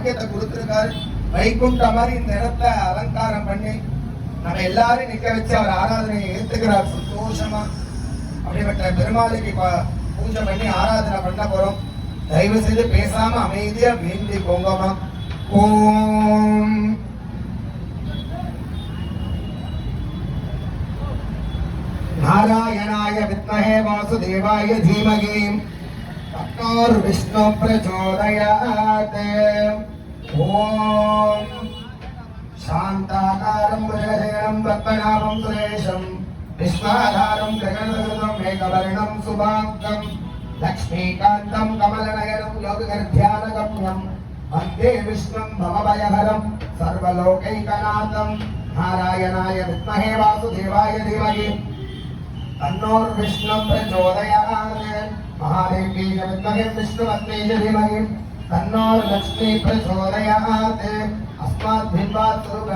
பாக்கியத்தை கொடுத்துருக்காரு. வைகுண்ட மாதிரி இந்த இடத்த அலங்காரம் பண்ணி நம்ம எல்லாரும் நிக்க வச்சு அவர் ஆராதனையை ஏத்துக்கிறார். சந்தோஷமா அப்படிப்பட்ட பெருமாளுக்கு பூஜை பண்ணி ஆராதனை பண்ண போறோம். தயவு செய்து பேசாம அமைதியா வேண்டி போங்கம்மா. ஓம். நாராயணாய வித்மஹே வாசுதேவாய தீமகே. தன்னோர் விஷ்ணு பிரச்சோதயாத். ॐ शान्ताकारं भुजगशयनं पद्मनाभं सुरेशं विश्वाधारं गगनसदृतं मेघवर्णं सुभाङ्गं लक्ष्मीकान्तं कमलनयनं योगगर्ध्यानगम्यं वन्दे विष्णुं भवभयहरं सर्वलोकैकनाथं नारायणाय विद्महे वासुदेवाय धीमहि तन्नोर्विष्णु प्रचोदयात् महादेवी विद्महे विष्णुपत्नी च धीमहि தன்னோ லட்சுமி பிரச்சோதயாத் அஸ்மாத் பிம்பாத் சுரூப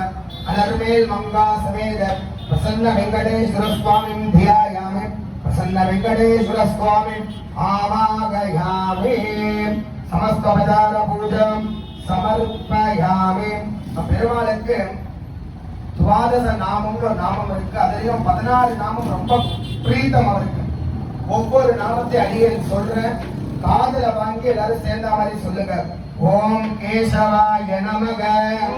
அலர்மேல் மங்கா சமேத பிரசன்ன வெங்கடேஸ்வர சுவாமி தியாயாமி பிரசன்ன வெங்கடேஸ்வர சுவாமி ஆமாகயாமி சமஸ்தபதார பூஜம் சமர்ப்பயாமி பெருமாளுக்கு துவாதச நாமம்னு நாமம் இருக்கு அதுலயும் பதினாலு நாமம் ரொம்ப பிரீத்தம் அவருக்கு ஒவ்வொரு நாமத்தை அடியேன் சொல்றேன் காதுல வாங்கி எல்லாரும் சேர்ந்த மாதிரி சொல்லுங்க. ஓம் கேசவாய நமக.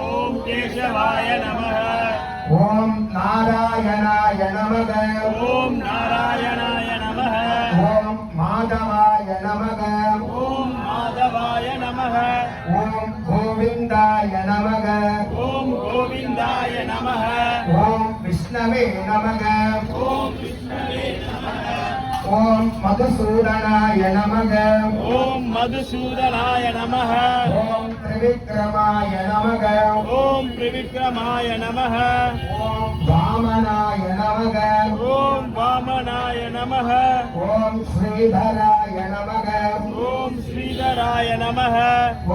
ஓம் கேசவாய நமः ஓம் நாராயணாய நமக. ஓம் நாராயணாய நமः ஓம் மாதவாய நமக. ஓம் மாதவாய நமः ஓம் கோவிந்தாய நமக. ஓம் கோவிந்தாய நமः ஓம் விஷ்ணவே நமக. ஓம் மதுசூதனாய நமக ஓம் மதுசூதனாய நமः ஓம் திரிவிக்ரமாய நமக ஓம் திரிவிக்ரமாய நமः ஓம் வாமனாய நமக ஓம் வாமனாய நமः ஓம் ஸ்ரீதராய நமக ஓம் ஸ்ரீதராய நமः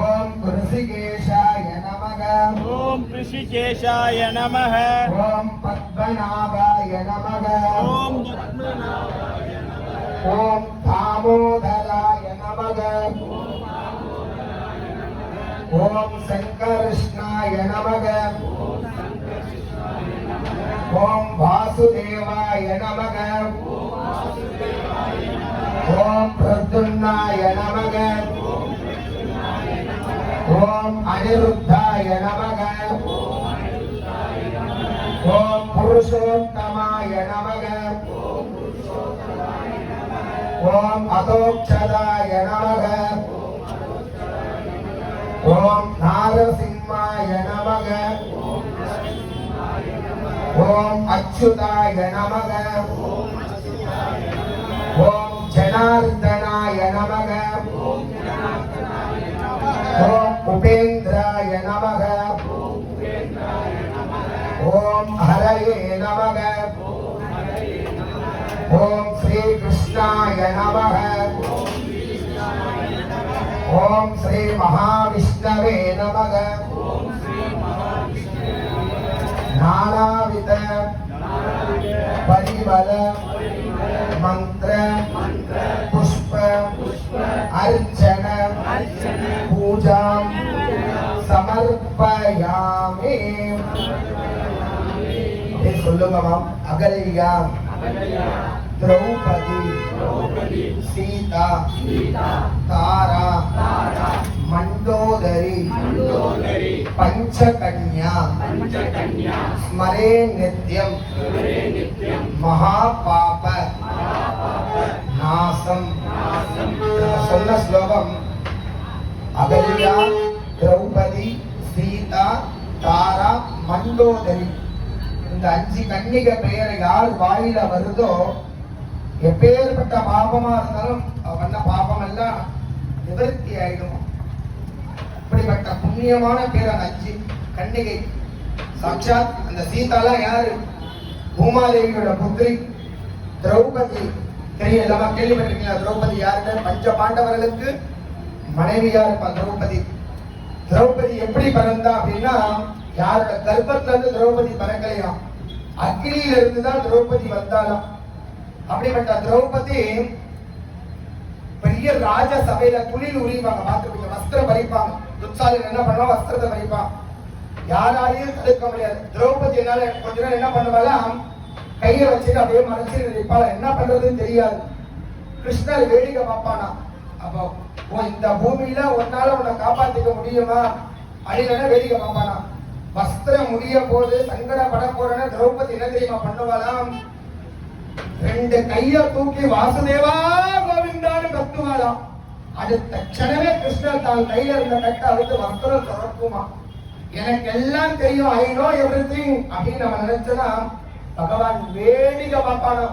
ஓம் ரிஷிகேஷாய நமக ஓம் ரிஷிகேஷாய நமः ஓம் பத்மநாபாய நமக ஓம் ஓம் ஓம் சங்கர்ஷ்ணாய நமக ஓம் வாசுதேவாய நமக ஓம் பிரதுன்னாய நமக ஓம் அனிருத்தாய நமக ஓம் புருஷோத்தமாய நமக ஓம் அதோக்ஷதாய நமக ஓம் நரசிம்மாய நமக. ஓம் அச்சுதாய நமக. ஓம் ஜனார்தனாய நமக. ஓம் உபேந்திராய நமக. ஓம் ஹரயே நமக. ஓம் ஸ்ரீகிருஷ்ணாய நமக. ஓம் ஸ்ரீ மகாவிஷ்ணவே நமக. நானாவித பரிமல மந்திர புஷ்ப அர்ச்சன பூஜாம் சமர்ப்பயாமே. இதை சொல்லுங்கம்மா அகல்யா. திரௌபதி சீதா தாரா மண்டோதரி பஞ்சகன்யா ஸ்மரே நித்யம் மகாபாப நாசம் நான் சொன்ன ஸ்லோகம் அகல்யா திரௌபதி சீதா தாரா மண்டோதரி இந்த அஞ்சு கன்னிக பெயரை யார் வாயில வருதோ எப்பேற்பட்ட பாபமா இருந்தாலும் அவ பண்ண பாபம் எல்லாம் நிவர்த்தி ஆயிடும் அப்படிப்பட்ட புண்ணியமான பேர் அந்த அஞ்சு கன்னிகை. சாட்சாத் அந்த சீதாலாம் யாரு? பூமாதேவியோட புத்திரி திரௌபதி. தெரியல எல்லாமே கேள்விப்பட்டிருக்கீங்களா? திரௌபதி யாருன்னு? பஞ்ச பாண்டவர்களுக்கு மனைவியா இருப்பா திரௌபதி. திரௌபதி எப்படி பிறந்தா அப்படின்னா யாரோட கர்ப்பத்துல இருந்து திரௌபதி பறக்கலையா? அக்னியில இருந்துதான் திரௌபதி வந்தாலாம் அப்படிப்பட்ட திரௌபதி பெரிய ராஜ சபையில துணில் உரிவாங்க பார்த்துருப்பீங்க வஸ்திரம் பறிப்பாங்க. துச்சாலன் என்ன பண்ணுவான் வஸ்திரத்தை பறிப்பான். யாராலையும் தடுக்க முடியாது. திரௌபதி என்னால கொஞ்ச நேரம் என்ன பண்ணுவாளாம் கையை வச்சுட்டு அப்படியே மறைச்சு நிற்பாள? என்ன பண்றதுன்னு தெரியாது. கிருஷ்ணர் வேடிக்கை பார்ப்பானா? அப்போ உன் இந்த பூமியில ஒன்னால உன்னை காப்பாத்திக்க முடியுமா? அப்படின்னு வேடிக்கை பார்ப்பானா? வஸ்திரம் முடிய போது சங்கடப்பட போறேன்னு திரௌபதி என்ன தெரியுமா பண்ணுவாளாம்? ரெண்டு கைய தூக்கி வாசுதேவா கோவிந்தான்னு கத்துவாளாம். அடுத்த க்ஷணமே கிருஷ்ணர் தான். கையில இருந்த கட்டை அழுத்து வஸ்திரம் திறக்குமா? எனக்கு எல்லாம் தெரியும். ஐ நோ எவ்ரி திங் அப்படின்னு நம்ம நினைச்சனா பகவான் வேடிக்கை பார்ப்பானா?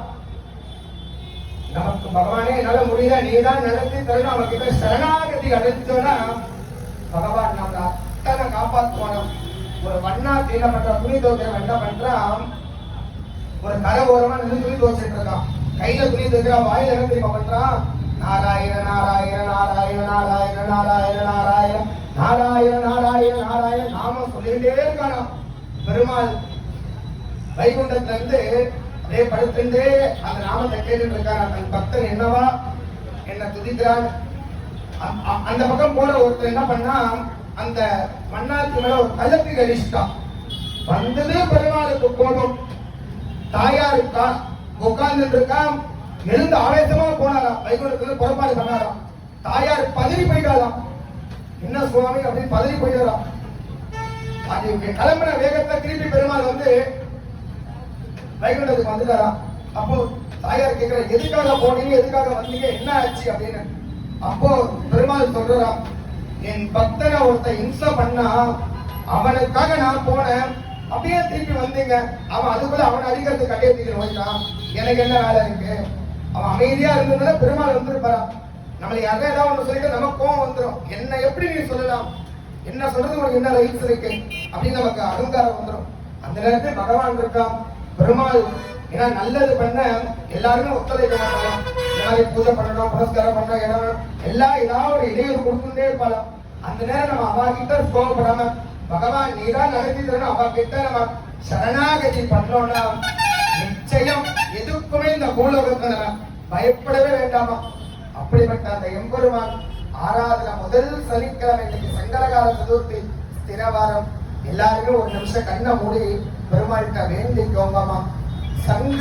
நமக்கு பகவானே என்னால முடியல. நீதான் நடத்தி தரணும். அவன் கிட்ட சரணாகதி அடைச்சோன்னா பகவான் நம்ம அத்தனை காப்பாற்றுவானா ஒரு வண்ணா என்ன பண்ற துணி துவைக்கிறவன் என்ன பண்றான் ஒரு கரை ஓரமா நின்று துணி துவைச்சிட்டு இருக்கான் கையில துணி துவைக்கிறான் வாயில என்ன தெரியுமா பண்றான் நாராயண நாராயண நாராயண நாராயண நாராயண நாராயண நாராயண நாராயண நாராயண நாமம் சொல்லிட்டே இருக்கானா. பெருமாள் வைகுண்டத்துல இருந்து அதே படுத்துட்டு அந்த நாமத்தை கேட்டுட்டு இருக்கான் தன் பக்தன் என்னவா? என்ன துதிக்கிறான் அ- அந்த பக்கம் போற ஒருத்தர் என்ன பண்ணா அந்த மன்னாருக்கு மேல ஒரு கலப்பி கழிச்சிட்டான் வந்தது பெருமாளுக்கு கோபம். தாயார் இருக்கா உட்கார்ந்து இருக்கா எழுந்து ஆவேசமா போனாராம். வைகுண்டத்துல புறப்பாடு பண்ணாராம். தாயார் பதறி போயிட்டாராம். என்ன சுவாமி அப்படின்னு பதறி போயிட்டாராம். அது கிளம்பின வேகத்துல திருப்பி பெருமாள் வந்து வைகுண்டத்துக்கு வந்துட்டாராம். அப்போ தாயார் கேட்கிற எதுக்காக போனீங்க? எதுக்காக வந்தீங்க? என்ன ஆச்சு? அப்படின்னு. அப்போ பெருமாள் சொல்றாராம் என் பக்தனை ஒருத்த இம்சை பண்ணா அவனுக்காக நான் போனேன். அப்படியே திருப்பி வந்தீங்க. அவன் அதுக்குள்ள அவன் அடிக்கிறதுக்கு கட்டையை தூக்கி போயிட்டான். எனக்கு என்ன வேலை இருக்கு? அவன் அமைதியா இருந்ததுனால பெருமாள் வந்துருப்பான் நம்மளை யாரா ஏதாவது ஒன்று சொல்லிட்டு நமக்கு கோவம் வந்துடும் என்ன எப்படி நீ சொல்லலாம்? என்ன சொல்றது? உனக்கு என்ன ரைட்ஸ் இருக்கு? அப்படின்னு நமக்கு அகங்காரம் வந்துடும் அந்த நேரத்தில் பகவான் இருக்கான். பெருமாள் ஏன்னா நல்லது பண்ண எல்லாருமே ஒத்துழைக்க மாட்டாங்க எல்லாரையும் பூஜை பண்ணணும் புரஸ்காரம் பண்ணணும் இடம் எல்லாம் ஏதாவது ஒரு இடையூறு கொடுத்துட்டே இருப்பாளாம். அந்த நேரம் நம்ம அவா கிட்ட கோவப்படாம பகவான் நீதான் நடத்தி தரணும் அவா கிட்ட நம்ம சரணாகதி பண்ணோம்னா நிச்சயம் எதுக்குமே இந்த பூலோகத்துல நம்ம பயப்படவே வேண்டாமா? அப்படிப்பட்ட அந்த எம்பெருமான் ஆராதனை முதல் சனிக்கிழமை இன்னைக்கு சங்கரகால சதுர்த்தி ஸ்திரவாரம் எல்லாருமே ஒரு நிமிஷம் கண்ணை மூடி பெருமாள்கிட்ட வேண்டிக்கோங்கம்மா. சங்கு